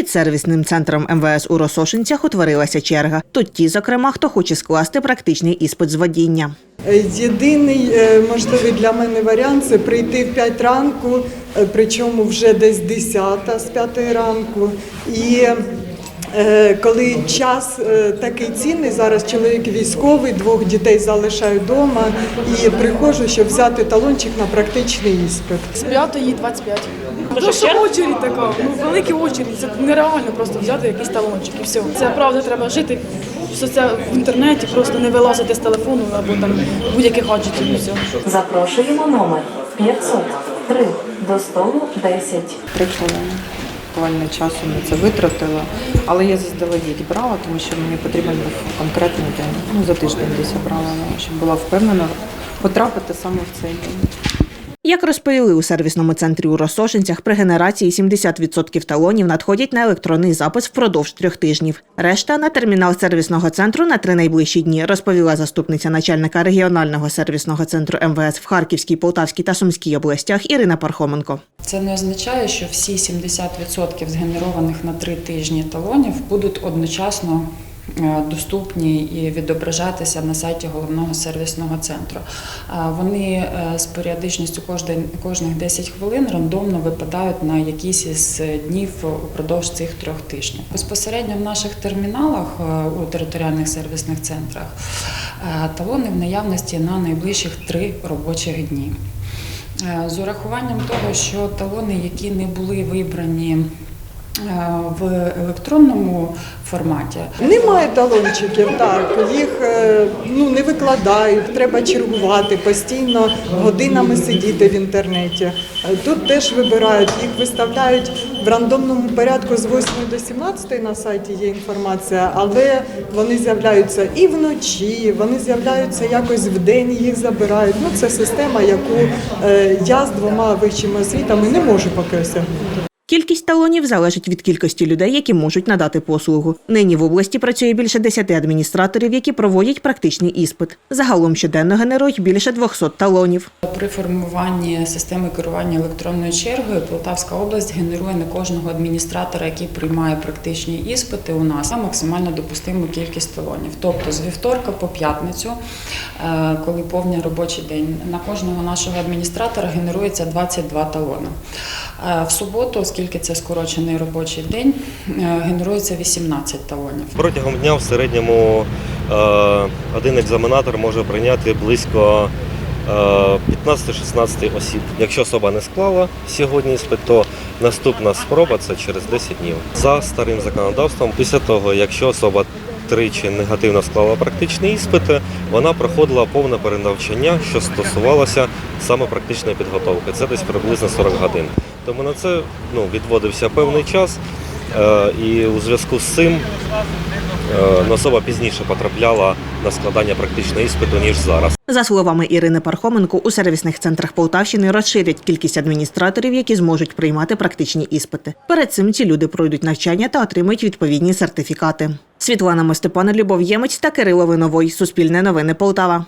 Під сервісним центром МВС у Росошинцях утворилася черга. Тут ті, зокрема, хто хоче скласти практичний іспит з водіння. Єдиний е, можливий для мене варіант це прийти в 5 ранку, е, причому вже десь 10 з 5 ранку. І е, коли час е, такий цінний, зараз чоловік військовий, двох дітей залишаю вдома і приходжу, щоб взяти талончик на практичний іспит. З 5 25. Ну, що очередь така, ну великі очередь, це нереально просто взяти якийсь талончик і все. Це правда треба жити. Все це в інтернеті, просто не вилазити з телефону або там будь-яких гаджетів і все. Запрошуємо номер 503 до столу 10. три хвилини. Буквально часу на це витратила, але я заздалегідь брала, тому що мені потрібен був конкретний день. Ну за тиждень десь я брала, щоб була впевнена потрапити саме в цей день. Як розповіли у сервісному центрі у Росошинцях, при генерації 70% талонів надходять на електронний запис впродовж трьох тижнів. Решта на термінал сервісного центру на три найближчі дні, розповіла заступниця начальника регіонального сервісного центру МВС в Харківській, Полтавській та Сумській областях Ірина Пархоменко. Це не означає, що всі 70% згенерованих на три тижні талонів будуть одночасно доступні і відображатися на сайті головного сервісного центру. Вони е, з періодичністю кожних 10 хвилин рандомно випадають на якийсь із днів упродовж цих трьох тижнів. Безпосередньо в наших терміналах е, у територіальних сервісних центрах е, талони в наявності на найближчих три робочих дні. Е, З урахуванням того, що талони, які не були вибрані е, в електронному форматі, Немає талончиків, так їх е, ну не викладають, треба чергувати постійно годинами сидіти в інтернеті. Е, Тут теж вибирають, їх виставляють в рандомному порядку з 8 до 17 на сайті є інформація, але вони з'являються і вночі, вони з'являються якось в день, їх забирають. Ну це система, яку е, я з двома вищими освітами не можу поки осягнути. Кількість талонів залежить від кількості людей, які можуть надати послугу. Нині в області працює більше 10 адміністраторів, які проводять практичний іспит. Загалом щоденно генерують більше 200 талонів. при формуванні системи керування електронною чергою Полтавська область генерує на кожного адміністратора, який приймає практичні іспити у нас максимально допустиму кількість талонів. Тобто з вівторка по п'ятницю, е, коли повний робочий день, на кожного нашого адміністратора генерується 22 талони. Е, В суботу, оскільки це скорочений робочий день, е, генерується 18 талонів. Протягом дня в середньому е, один екзаменатор може прийняти близько е, 15-16 осіб. Якщо особа не склала сьогодні іспит, то наступна спроба це через 10 днів. За старим законодавством, після того, якщо особа тричі негативно склала практичні іспити, вона проходила повне перенавчання, що стосувалося саме практичної підготовки. Це десь приблизно 40 годин. Тому на це ну, відводився певний час. Е, І у зв'язку з цим е, особа пізніше потрапляла на складання практичного іспиту, ніж зараз. За словами Ірини Пархоменко, у сервісних центрах Полтавщини розширять кількість адміністраторів, які зможуть приймати практичні іспити. Перед цим ці люди пройдуть навчання та отримають відповідні сертифікати. Світлана Мостепана, Любов Ємець та Кирило Виновой. Суспільне новини Полтава.